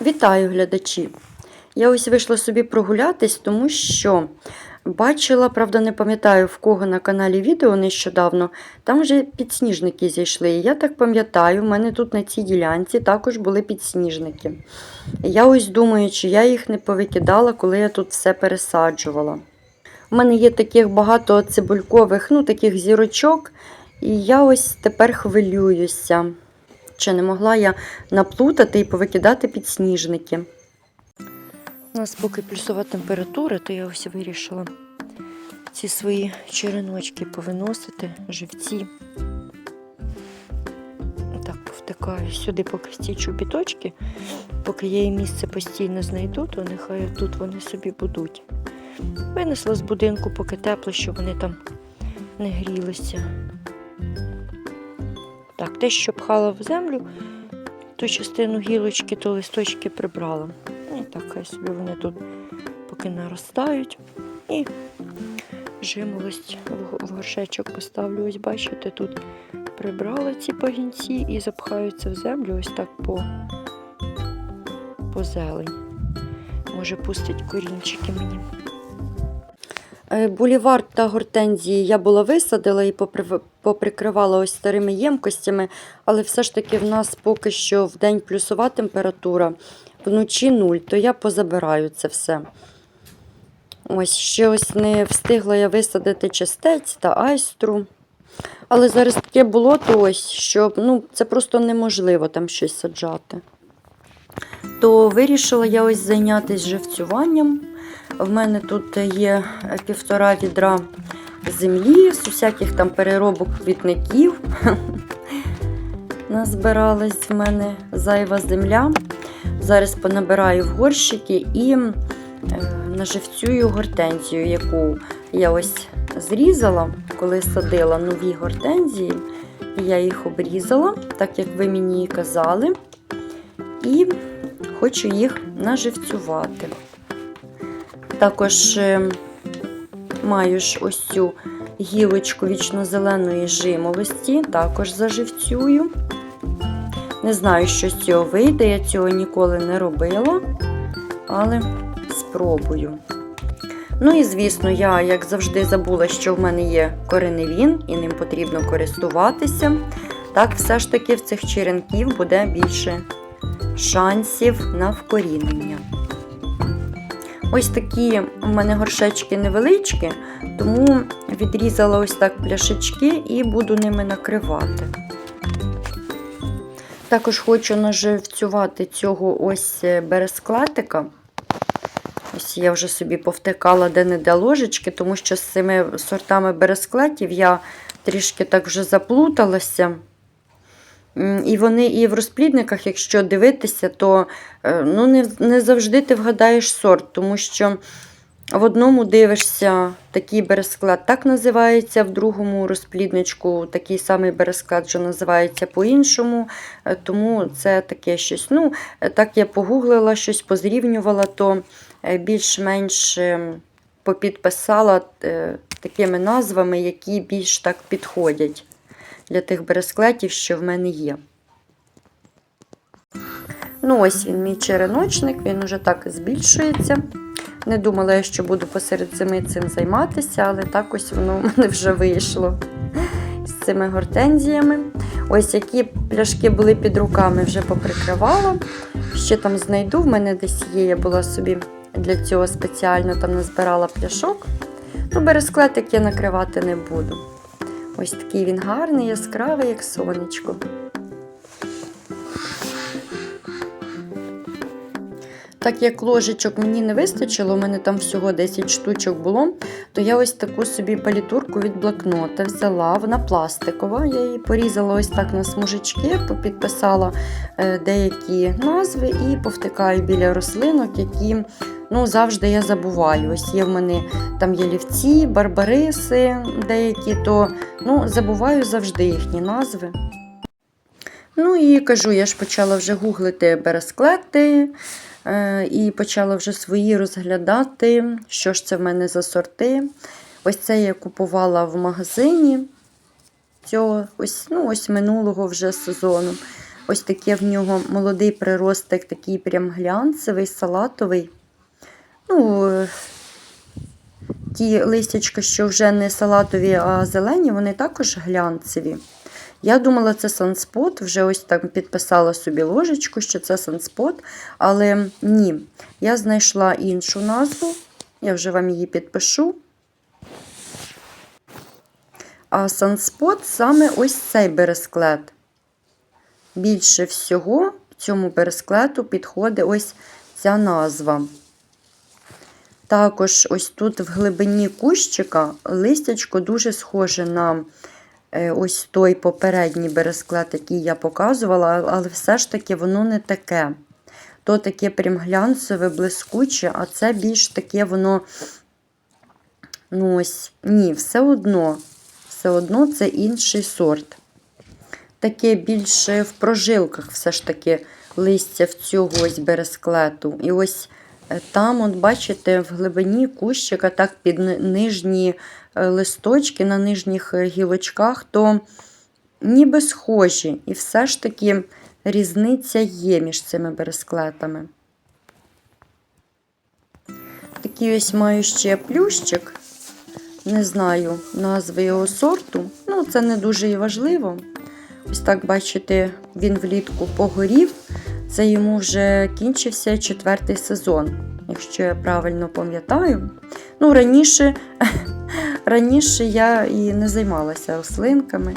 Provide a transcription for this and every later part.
Вітаю глядачі! Я ось вийшла собі прогулятись, тому що бачила, правда, не пам'ятаю в кого на каналі відео нещодавно, там вже підсніжники зійшли. І я так пам'ятаю, в мене тут на цій ділянці також були підсніжники. Я ось думаю, чи я їх не повикидала, коли я тут все пересаджувала. У мене є таких багато цибулькових, ну, таких зірочок, і я ось тепер хвилююся. Чи не могла я наплутати і повикидати підсніжники. У нас поки плюсова температура, то я ось вирішила ці свої череночки повиносити, живці. Так, втикаю сюди поки ці чобіточки. Поки я їм місце постійно знайду, то нехай тут вони собі будуть. Винесла з будинку, поки тепло, щоб вони там не грілися. Так, те, що пхала в землю, ту частину гілочки, то листочки прибрала. І так, хай собі вони тут поки наростають. І жимолость в горшечок поставлю. Ось бачите, тут прибрала ці пагінці і запхаються в землю ось так по, по зелень. Може, пустить корінчики мені. Е, Булівар та гортензії я була висадила і поприкривала ось старими ємкостями, але все ж таки в нас поки що в день плюсова температура, вночі нуль, то я позабираю це все. Ось ще ось не встигла я висадити частець та айстру. Але зараз таке було, то ось, що ну, це просто неможливо там щось саджати. То вирішила я ось зайнятися живцюванням. В мене тут є півтора відра землі з усяких там переробок квітників. Назбиралась в мене зайва земля. Зараз понабираю в горщики і е, наживцюю гортензію, яку я ось зрізала, коли садила нові гортензії. Я їх обрізала, так як ви мені і казали, і хочу їх наживцювати. Також е, маю ось цю гілочку вічно-зеленої жимолості, також заживцюю. Не знаю, що з цього вийде, я цього ніколи не робила, але спробую. Ну і звісно, я, як завжди, забула, що в мене є кореневін і ним потрібно користуватися. Так, все ж таки в цих черенків буде більше шансів на вкорінення. Ось такі у мене горшечки невеличкі, тому відрізала ось так пляшечки і буду ними накривати. Також хочу наживцювати цього ось бересклетика. Ось я вже собі повтикала де-не-де ложечки, тому що з цими сортами бересклетів я трішки так вже заплуталася. І вони і в розплідниках, якщо дивитися, то е, ну, не, не завжди ти вгадаєш сорт, тому що в одному дивишся такий бересклад, так називається, в другому розплідничку такий самий бересклад, що називається по-іншому. Е, Тому це таке щось. Ну, е, Так я погуглила щось, позрівнювала, то більш-менш е, попідписала такими назвами, які більш так підходять для тих бересклетів, що в мене є. Ну, ось він, мій череночник, він уже так збільшується. Не думала я, що буду посеред зими цим займатися, але так ось воно в мене вже вийшло з цими гортензіями. Ось які пляшки були під руками, вже поприкривала. Ще там знайду, в мене десь є, я була собі для цього спеціально там назбирала пляшок. Ну, бересклетик я накривати не буду. Ось такий він гарний, яскравий, як сонечко. Так як ложечок мені не вистачило, у мене там всього 10 штучок було, то я ось таку собі палітурку від блокнота взяла. Вона пластикова. Я її порізала ось так на смужечки, попідписала е, деякі назви і повтикаю біля рослинок, які ну, завжди я забуваю. Ось є в мене там ялівці, барбариси деякі, то ну, забуваю завжди їхні назви. Ну і кажу, я ж почала вже гуглити бересклети і почала вже свої розглядати, що ж це в мене за сорти. Ось це я купувала в магазині цього ось, ну, ось минулого вже сезону. Ось таке в нього молодий приросток, такий прям глянцевий, салатовий. Ну, ті листячка, що вже не салатові, а зелені, вони також глянцеві. Я думала, це санспот, вже ось так підписала собі ложечку, що це санспот, але ні, я знайшла іншу назву, я вже вам її підпишу. А санспот саме ось цей бересклет. Більше всього цьому бересклету підходить ось ця назва. Також ось тут в глибині кущика листячко дуже схоже на ось той попередній бересклет, який я показувала, але все ж таки воно не таке. То таке прям глянцеве, блискуче, а це більш таке воно. Ну ось, ні, все одно, все одно це інший сорт. Таке більше в прожилках все ж таки листя в цього ось бересклету. І ось е, там, от бачите, в глибині кущика, так під нижні е, листочки на нижніх е, гілочках, то ніби схожі. І все ж таки різниця є між цими бересклетами. Такий ось маю ще плющик. Не знаю назви його сорту. Ну, це не дуже і важливо. Ось так, бачите, він влітку погорів. Це йому вже кінчився четвертий сезон, якщо я правильно пам'ятаю. Ну, раніше, раніше я і не займалася рослинками.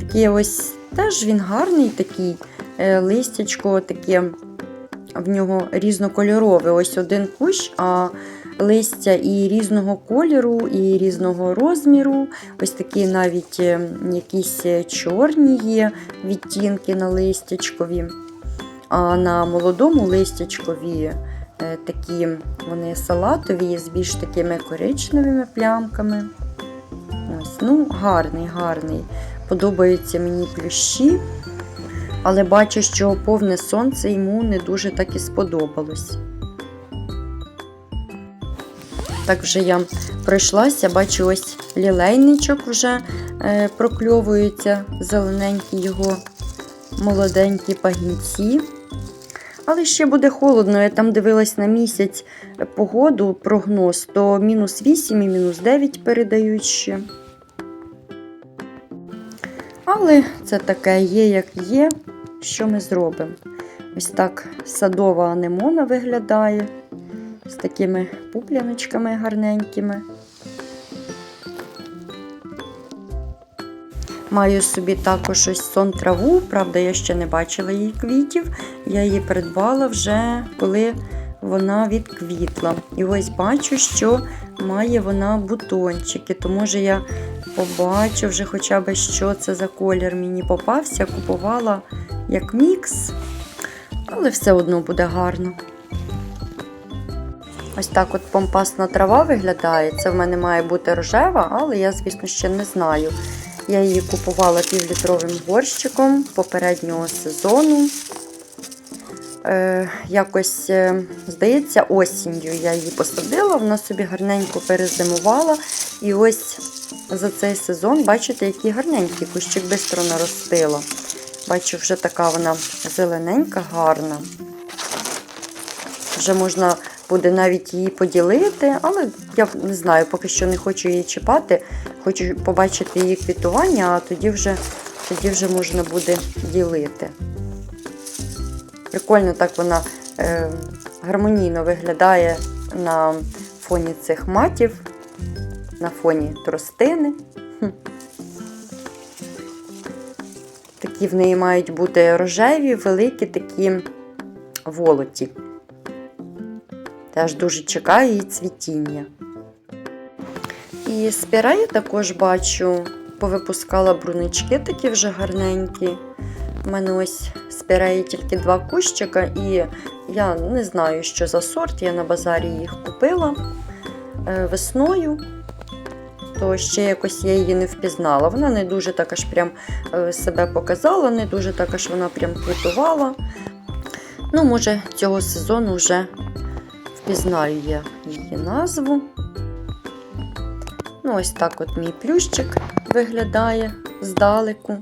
Такий ось теж він гарний такий, е, листячко таке в нього різнокольорове. Ось один кущ, а листя і різного кольору, і різного розміру. Ось такі навіть е, якісь чорні є відтінки на листячкові. А на молодому листячкові е, такі вони салатові з більш такими коричневими плямками. Ось, ну, гарний, гарний. Подобаються мені плющі. Але бачу, що повне сонце йому не дуже так і сподобалось. Так вже я пройшлася, бачу ось лілейничок вже е, прокльовуються, зелененькі його молоденькі пагінці. Але ще буде холодно. Я там дивилась на місяць погоду, прогноз, то мінус 8 і мінус 9 передають ще. Але це таке є, як є. Що ми зробимо? Ось так садова анемона виглядає з такими пупляночками гарненькими. Маю собі також ось сон траву, правда, я ще не бачила її квітів. Я її придбала вже коли вона відквітла. І ось бачу, що має вона бутончики, то може я побачу вже хоча б, що це за колір мені попався. Купувала як мікс, але все одно буде гарно. Ось так от помпасна трава виглядає. Це в мене має бути рожева, але я, звісно, ще не знаю. Я її купувала півлітровим горщиком попереднього сезону. Е, якось, е, здається, осінню я її посадила, вона собі гарненько перезимувала. І ось за цей сезон, бачите, який гарненький кущик швидко наростила. Бачу, вже така вона зелененька, гарна. Вже можна буде навіть її поділити, але я не знаю, поки що не хочу її чіпати. Хочу побачити її квітування, а тоді вже, тоді вже можна буде ділити. Прикольно так вона е, гармонійно виглядає на фоні цих матів, на фоні тростини. Такі в неї мають бути рожеві, великі такі волоті. Теж дуже чекаю її цвітіння. І спіреї також бачу, повипускала брунички такі вже гарненькі. У мене ось спіреї тільки два кущика, і я не знаю, що за сорт. Я на базарі їх купила е, весною, то ще якось я її не впізнала. Вона не дуже так аж прям е, себе показала, не дуже так аж вона прям квітувала. Ну, може, цього сезону вже впізнаю я її назву. Ну, ось так от мій плющик виглядає здалеку.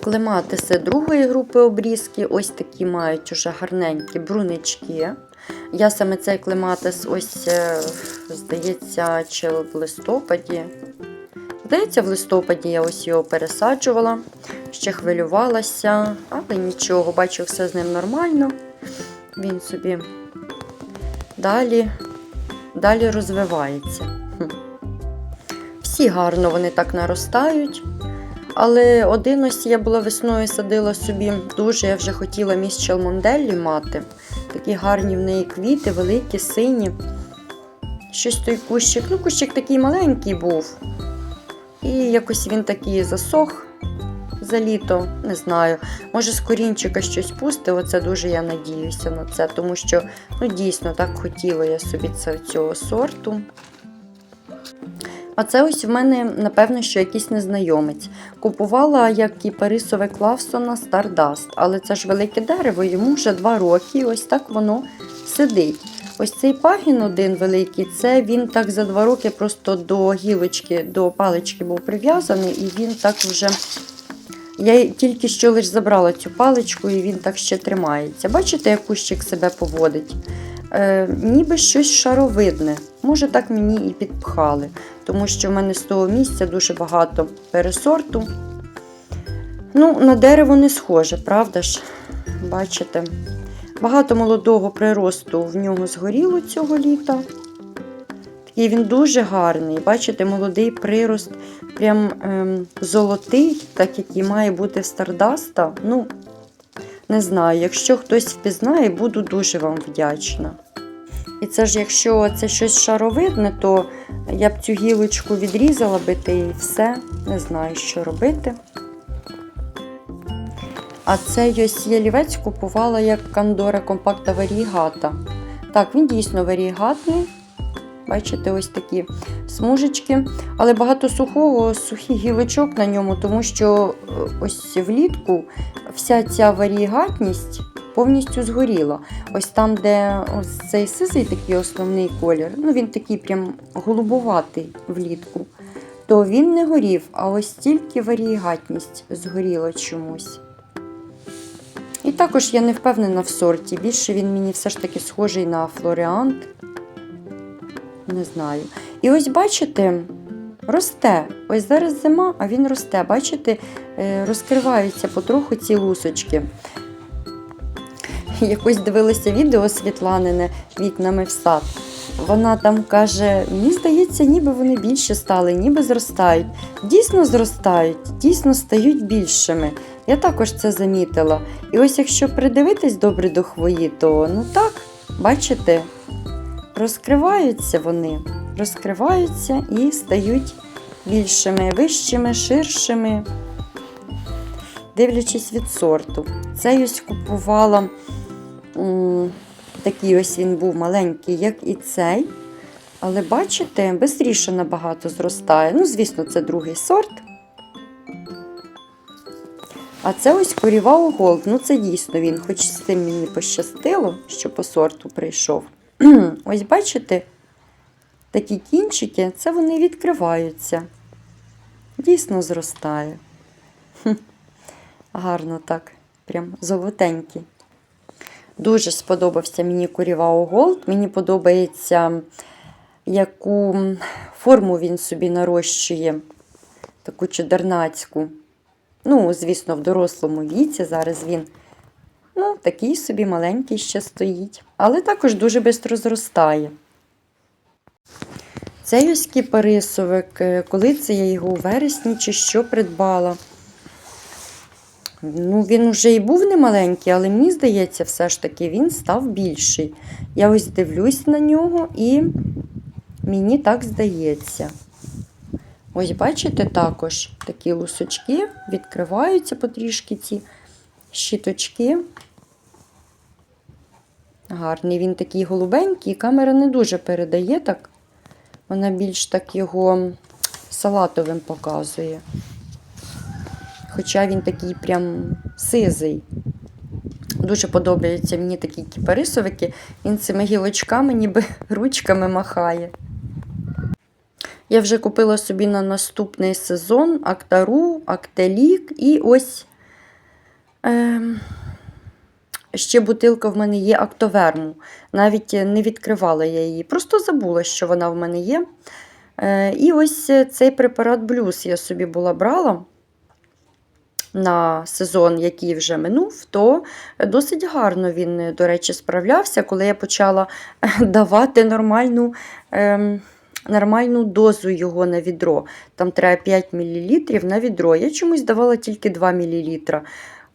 Клематиси другої групи обрізки, ось такі мають уже гарненькі брунички. Я саме цей клематис, ось, е, здається, чи в листопаді. Здається, в листопаді я ось його пересаджувала, ще хвилювалася, але нічого, бачу, все з ним нормально. Він собі далі, далі розвивається. Всі гарно вони так наростають. Але один ось я була весною садила собі дуже, я вже хотіла міс Челмонделлі мати. Такі гарні в неї квіти, великі, сині. Щось той кущик. Ну, кущик такий маленький був. І якось він такий засох за літо, не знаю. Може, з корінчика щось пусти, оце дуже я надіюся на це, тому що ну, дійсно так хотіла я собі це, цього сорту. А це ось в мене, напевно, що якийсь незнайомець. Купувала як кіпарисове Клавсона Stardust, але це ж велике дерево, йому вже два роки, і ось так воно сидить. Ось цей пагін один великий, це він так за два роки просто до гілочки, до палички був прив'язаний, і він так вже. Я тільки що лише забрала цю паличку, і він так ще тримається. Бачите, як кущик себе поводить? Е, ніби щось шаровидне. Може, так мені і підпхали, тому що в мене з того місця дуже багато пересорту. Ну, на дерево не схоже, правда ж? Бачите? Багато молодого приросту в нього згоріло цього літа. Такий він дуже гарний. Бачите, молодий прирост, прям ем, золотий, так як і має бути в Стардаста. Ну, не знаю, якщо хтось впізнає, буду дуже вам вдячна. І це ж якщо це щось шаровидне, то я б цю гілочку відрізала би та і все. Не знаю, що робити. А цей ось ялівець купувала як Кандора компакта варігата. Так, він дійсно варігатний. Бачите, ось такі смужечки. Але багато сухого, сухих гілочок на ньому, тому що е, ось влітку вся ця варігатність повністю згоріла. Ось там, де ось цей сизий такий основний колір, ну він такий прям голубуватий влітку, то він не горів, а ось тільки варігатність згоріла чомусь. І також я не впевнена в сорті. Більше він мені все ж таки схожий на флоріант. Не знаю. І ось бачите, росте. Ось зараз зима, а він росте. Бачите, е, розкриваються потроху ці лусочки. Якось дивилася відео Світланине вікнами в сад. Вона там каже: мені здається, ніби вони більше стали, ніби зростають. Дійсно зростають, дійсно стають більшими. Я також це замітила. І ось якщо придивитись добре до хвої, то ну так, бачите, розкриваються вони, розкриваються і стають більшими, вищими, ширшими, дивлячись від сорту. Цей ось купувала такий ось він був маленький, як і цей. Але бачите, швидше набагато зростає. Ну, звісно, це другий сорт. А це ось Корівау Голд. Ну, це дійсно він, хоч з цим мені пощастило, що по сорту прийшов. ось бачите, такі кінчики, це вони відкриваються. Дійсно зростає. Гарно так, прям золотенький. Дуже сподобався мені Корівау Голд. Мені подобається, яку форму він собі нарощує, таку чудернацьку. Ну, звісно, в дорослому віці зараз він ну, такий собі маленький ще стоїть, але також дуже швидко зростає. Цей ось кіпарисовик, е, коли це я його у вересні чи що придбала. Ну, він вже і був не маленький, але мені здається, все ж таки він став більший. Я ось дивлюсь на нього і мені так здається. Ось, бачите, також такі лусочки відкриваються потрішки ці щіточки. Гарний він такий голубенький, камера не дуже передає так. Вона більш так його салатовим показує. Хоча він такий прям сизий. Дуже подобаються мені такі кіпарисовики. Він цими гілочками, ніби ручками махає. Я вже купила собі на наступний сезон Актару, Актелік і ось Ем, ще бутилка в мене є актоверму. Навіть не відкривала я її, просто забула, що вона в мене є. Е, і ось цей препарат блюз я собі була брала на сезон, який вже минув, то досить гарно він, до речі, справлявся, коли я почала давати нормальну. Ем, Нормальну дозу його на відро. Там треба 5 мл на відро. Я чомусь давала тільки 2 мл.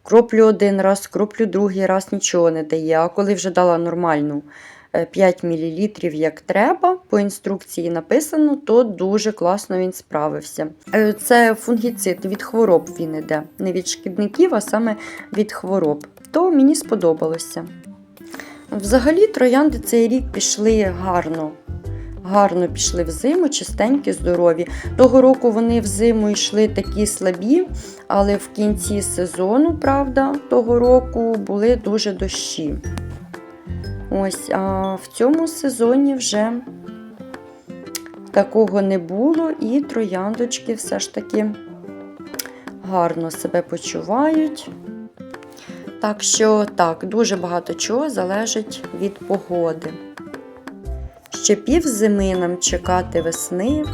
Кроплю один раз, кроплю другий раз нічого не дає. А коли вже дала нормальну е, 5 мл як треба, по інструкції написано, то дуже класно він справився. Е, Це фунгіцид від хвороб він іде. Не від шкідників, а саме від хвороб. То мені сподобалося. Взагалі, троянди цей рік пішли гарно. Гарно пішли в зиму, чистенькі, здорові. Того року вони в зиму йшли такі слабі, але в кінці сезону, правда, того року були дуже дощі. Ось, а в цьому сезоні вже такого не було, і трояндочки все ж таки гарно себе почувають. Так що так, дуже багато чого залежить від погоди. Ще пів зими нам чекати весни.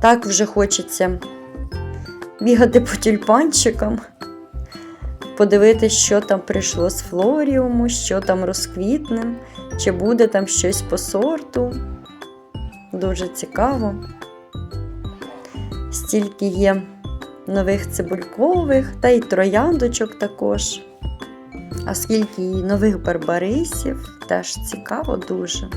Так вже хочеться бігати по тюльпанчикам, подивитися, що там прийшло з флоріуму, що там розквітне, чи буде там щось по сорту. Дуже цікаво. Стільки є нових цибулькових та й трояндочок також. А скільки і нових барбарисів, теж цікаво дуже.